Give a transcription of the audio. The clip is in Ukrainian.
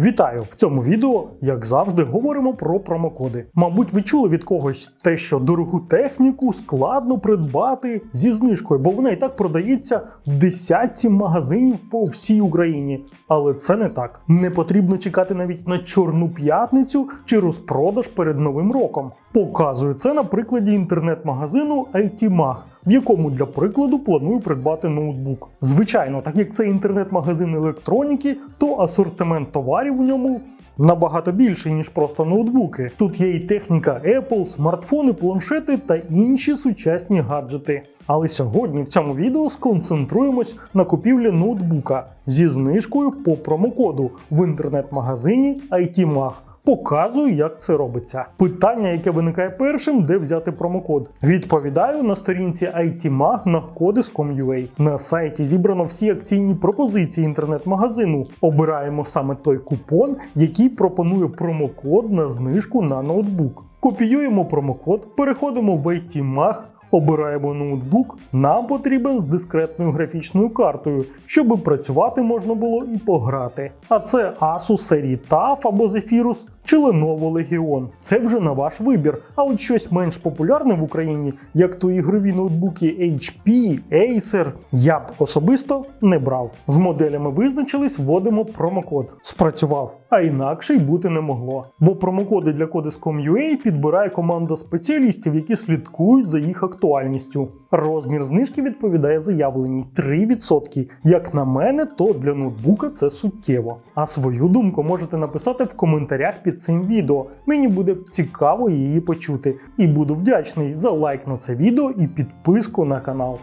Вітаю! В цьому відео, як завжди, говоримо про промокоди. Мабуть, ви чули від когось те, що дорогу техніку складно придбати зі знижкою, бо вона і так продається в десятці магазинів по всій Україні. Але це не так. Не потрібно чекати навіть на чорну п'ятницю чи розпродаж перед новим роком. Показую це на прикладі інтернет-магазину ITMag, в якому для прикладу планую придбати ноутбук. Звичайно, так як це інтернет-магазин електроніки, то асортимент товарів у ньому. Набагато більший, ніж просто ноутбуки. Тут є і техніка Apple, смартфони, планшети та інші сучасні гаджети. Але сьогодні в цьому відео сконцентруємось на купівлі ноутбука зі знижкою по промокоду в інтернет-магазині ITMag. Показую, як це робиться. Питання, яке виникає першим, де взяти промокод. Відповідаю на сторінці ITMag на codis.com.ua. На сайті зібрано всі акційні пропозиції інтернет-магазину. Обираємо саме той купон, який пропонує промокод на знижку на ноутбук. Копіюємо промокод, переходимо в ITMag, Обираємо ноутбук. Нам потрібен з дискретною графічною картою, щоб працювати можна було і пограти. А це Asus серії TUF або Zephyrus чи Lenovo Legion. Це вже на ваш вибір. А от щось менш популярне в Україні, як то ігрові ноутбуки HP, Acer, я б особисто не брав. З моделями визначились, вводимо промокод. Спрацював, а інакше й бути не могло. Бо промокоди для Codis.com.ua підбирає команда спеціалістів, які слідкують за їх актуальністю. Розмір знижки відповідає заявленій 3%. Як на мене, то для ноутбука це суттєво. А свою думку можете написати в коментарях під цим відео. Мені буде цікаво її почути. І буду вдячний за лайк на це відео і підписку на канал.